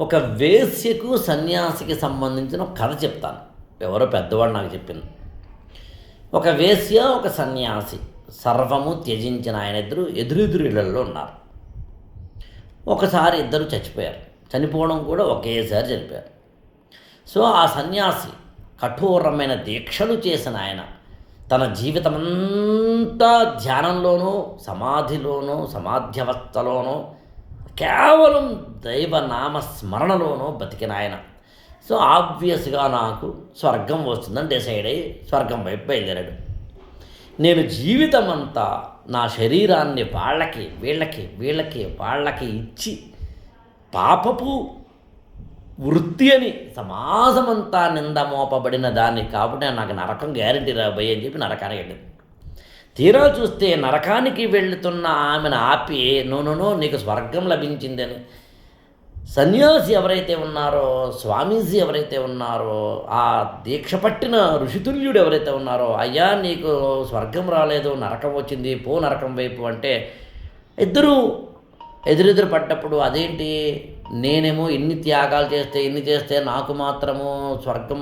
ఒక వేశ్యకు సన్యాసికి సంబంధించిన ఒక కథ చెప్తాను. ఎవరో పెద్దవాడు నాకు చెప్పింది. ఒక వేశ్య ఒక సన్యాసి సర్వము త్యజించిన ఆయన ఇద్దరు ఎదురెదురు ఇళ్ళలో ఉన్నారు. ఒకసారి ఇద్దరు చచ్చిపోయారు. చనిపోవడం కూడా ఒకేసారి చనిపోయారు సో ఆ సన్యాసి కఠోరమైన దీక్షలు చేసిన ఆయన తన జీవితమంతా ధ్యానంలోనూ సమాధిలోనూ సమాధ్యవస్థలోనూ కేవలం దైవనామ స్మరణలోనూ బతికిన ఆయన. సో ఆబ్వియస్గా నాకు స్వర్గం వస్తుందని డిసైడ్ అయ్యి స్వర్గం వైపు బయలుదేరాడు. నేను జీవితం అంతా నా శరీరాన్ని వాళ్ళకి వీళ్ళకి వీళ్ళకి వాళ్ళకి ఇచ్చి పాపపు వృత్తి అని సమాజమంతా నింద మోపబడిన దాన్ని కాబట్టి నాకు నరకం గ్యారంటీ రాబోయే అని చెప్పి నరకానికి వెళ్ళింది. తీరా చూస్తే నరకానికి వెళ్తున్న ఆమెను ఆపి నూనెను నీకు స్వర్గం లభించిందని సన్యాసి ఎవరైతే ఉన్నారో స్వామీజీ ఎవరైతే ఉన్నారో ఆ దీక్ష పట్టిన ఋషితుల్యుడు ఎవరైతే ఉన్నారో అయ్యా నీకు స్వర్గం రాలేదు నరకం వచ్చింది పో నరకం వైపు అంటే ఇద్దరు ఎదురెదురు పడ్డప్పుడు అదేంటి? నేనేమో ఇన్ని త్యాగాలు చేస్తే ఇన్ని చేస్తే నాకు మాత్రము స్వర్గం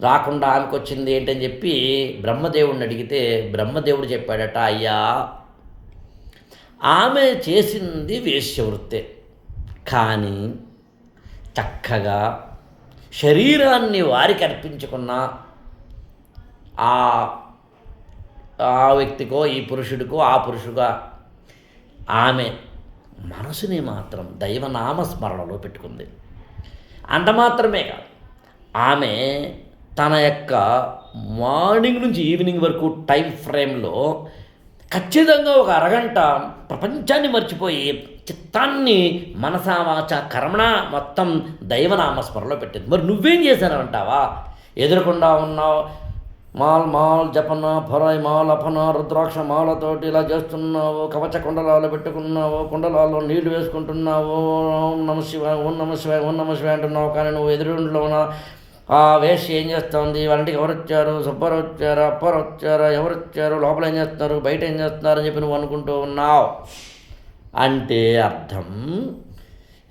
రాకుండా ఆమెకు వచ్చింది ఏంటని చెప్పి బ్రహ్మదేవుడిని అడిగితే బ్రహ్మదేవుడు చెప్పాడట అయ్యా ఆమె చేసింది వేశ్యవృత్తే. కానీ చక్కగా శరీరాన్ని వారికి అర్పించుకున్న ఆ ఆ వ్యక్తికో ఈ పురుషుడికో ఆ పురుషుగా ఆమె మనసుని మాత్రం దైవనామస్మరణలో పెట్టుకుంది. అంత మాత్రమే కాదు ఆమె తన యొక్క మార్నింగ్ నుంచి ఈవినింగ్ వరకు టైం ఫ్రేమ్లో ఖచ్చితంగా ఒక అరగంట ప్రపంచాన్ని మర్చిపోయి చిత్తాన్ని మనసామాచ కర్మణ మొత్తం దైవనామస్మరణలో పెట్టింది. మరి నువ్వేం చేశానంటావా? ఎదురకుండా ఉన్నావు. మాల్ మాల్ జపన ఫరాయ్ మాల్ అపన రుద్రాక్ష మాలతోటి ఇలా చేస్తున్నావు. కవచ కుండలాలు పెట్టుకున్నావు. కుండలాల్లో నీళ్ళు వేసుకుంటున్నావు. ఓం నమ శివాయ ఓం నమ శివాయ ఓం నమ శివాయ అంటున్నావు. కానీ నువ్వు ఎదురులో ఉన్నావు ఆ ఏం చేస్తుంది వాళ్ళంటికి ఎవరు వచ్చారు సుబ్బరు వచ్చారా అప్పారు వచ్చారా ఎవరు వచ్చారు లోపల ఏం చేస్తున్నారు? బయట ఏం చేస్తున్నారు? అని చెప్పి నువ్వు అనుకుంటూ ఉన్నావు. అంటే అర్థం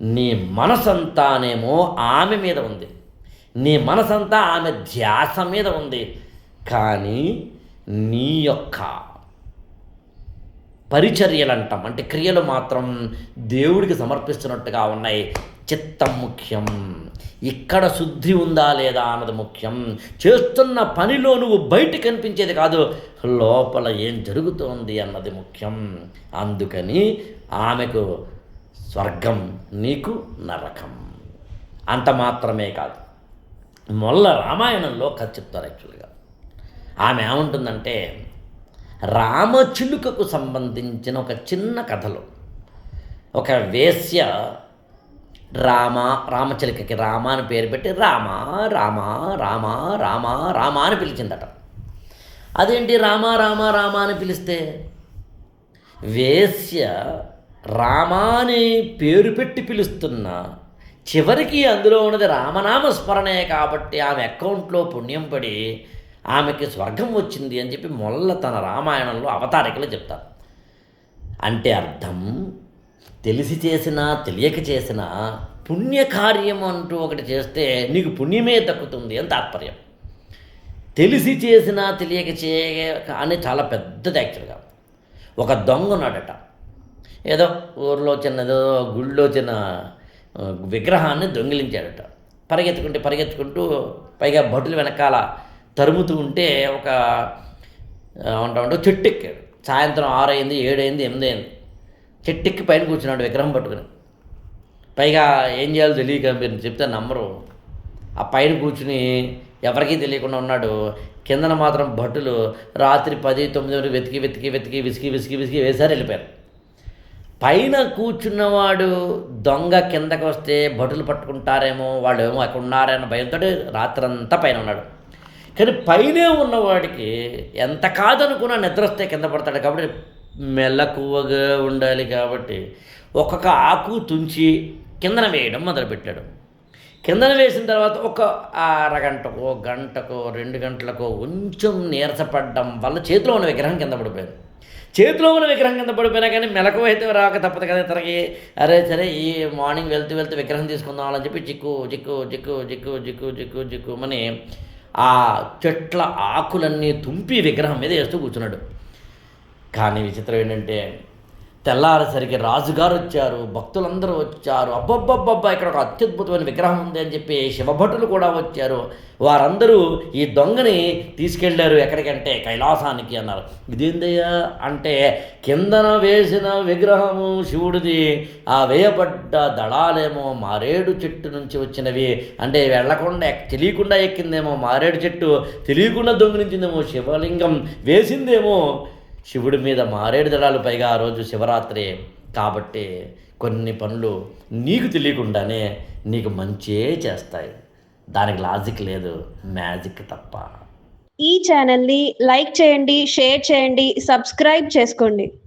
నీ మనసంతానేమో ఆమె మీద ఉంది. నీ మనసంతా ఆమె ధ్యాస మీద ఉంది. కానీ నీ యొక్క పరిచర్యలు అంటాం అంటే క్రియలు మాత్రం దేవుడికి సమర్పిస్తున్నట్టుగా ఉన్నాయి. చిత్తం ముఖ్యం. ఇక్కడ శుద్ధి ఉందా లేదా అన్నది ముఖ్యం. చేస్తున్న పనిలో నువ్వు బయట కనిపించేది కాదు లోపల ఏం జరుగుతోంది అన్నది ముఖ్యం. అందుకని ఆమెకు స్వర్గం నీకు నరకం. అంత మాత్రమే కాదు మొల్ల రామాయణంలో కథ చెప్తారు యాక్చువల్గా. ఆమె ఏముంటుందంటే రామచిలుకకు సంబంధించిన ఒక చిన్న కథలో. ఒక వేశ్య రామ రామచిలకకి రామ అని పేరు పెట్టి రామ రామ రామ రామ రామ అని పిలిచిందట. అదేంటి రామ రామ రామ అని పిలిస్తే? వేశ్య రామాని పేరు పెట్టి పిలుస్తున్న చివరికి అందులో ఉన్నది రామనామ స్మరణే కాబట్టి ఆమె అకౌంట్లో పుణ్యం పడి ఆమెకి స్వర్గం వచ్చింది అని చెప్పి మొల్ల తన రామాయణంలో అవతారికలు చెప్తారు. అంటే అర్థం తెలిసి చేసినా తెలియక చేసినా పుణ్యకార్యం అంటూ ఒకటి చేస్తే నీకు పుణ్యమే దక్కుతుంది అని తాత్పర్యం. తెలిసి చేసినా తెలియక చేయక అని చాలా పెద్దది యాక్చువల్గా ఒక దొంగ ఉన్నాడట. ఏదో ఊర్లో చిన్న ఏదో గుళ్ళో చిన్న విగ్రహాన్ని దొంగిలించాడట. పరిగెత్తుకుంటే పరిగెత్తుకుంటూ పైగా భటులు వెనకాల తరుముతూ ఉంటే ఒక ఉంటా ఉంటే చెట్టు ఎక్కాడు సాయంత్రం ఆరు అయింది ఏడు అయింది ఎనిమిది అయింది చెట్టెక్కి పైన కూర్చున్నాడు విగ్రహం పట్టుకుని. పైగా ఏం చేయాలో తెలియక మీరు చెప్తే నమ్మరు. ఆ పైన కూర్చుని ఎవరికీ తెలియకుండా ఉన్నాడు. కిందన మాత్రం భటులు రాత్రి పది తొమ్మిది వరకు వెతికి వెతికి వెతికి విసికి విసికి విసికి వేసారు వెళ్ళిపోయారు. పైన కూర్చున్నవాడు దొంగ కిందకు వస్తే భటులు పట్టుకుంటారేమో వాళ్ళు ఏమో అక్కడ ఉన్నారన్న భయంతో రాత్రంతా పైన ఉన్నాడు. కానీ పైనే ఉన్నవాడికి ఎంత కాదనుకున్నా నిద్ర వస్తే కింద పడతాడు కాబట్టి మెల్లకువగా ఉండాలి కాబట్టి ఒక్కొక్క ఆకు తుంచి కిందన వేయడం మొదలుపెట్టాడు. కిందన వేసిన తర్వాత ఒక అరగంటకో గంటకో రెండు గంటలకో కొంచెం నీరసపడడం వల్ల చేతిలో ఉన్న విగ్రహం కింద పడిపోయింది చేతిలో ఉన్న విగ్రహం కింద పడిపోయినా కానీ మెలకు అయితే రాక తప్పదు కదా ఇతనికి అరే సరే ఈ మార్నింగ్ వెళ్తూ వెళ్తూ విగ్రహం తీసుకుందాం అని చెప్పి చిక్కు చిక్కు చిక్కు చిక్కు చిక్కు చిక్కు చిక్కు అని ఆ చెట్ల ఆకులన్నీ తుంపి విగ్రహం మీద వేస్తూ కూర్చున్నాడు. కానీ విచిత్రం ఏంటంటే తెల్లారేసరికి రాజుగారు వచ్చారు భక్తులందరూ వచ్చారు అబ్బబ్బబ్బబ్బా ఇక్కడ ఒక అత్యద్భుతమైన విగ్రహం ఉంది అని చెప్పి శివభటులు కూడా వచ్చారు. వారందరూ ఈ దొంగని తీసుకెళ్ళారు ఎక్కడికంటే కైలాసానికి అన్నారు. ఇదేందయ్యా? అంటే కిందన వేసిన విగ్రహము శివుడిది ఆ వేయబడ్డ దళాలేమో మారేడు చెట్టు నుంచి వచ్చినవి. అంటే వెళ్ళకుండా తెలియకుండా ఎక్కిందేమో మారేడు చెట్టు తెలియకుండా దొంగిలించిందేమో శివలింగం వేసిందేమో శివుడి మీద మారేడు దళాలు పైగా ఆ రోజు శివరాత్రి. కాబట్టి కొన్ని పనులు నీకు తెలియకుండానే నీకు మంచే చేస్తాయి. దానికి లాజిక్ లేదు మ్యాజిక్ తప్ప. ఈ ఛానల్ని లైక్ చేయండి షేర్ చేయండి సబ్స్క్రైబ్ చేసుకోండి.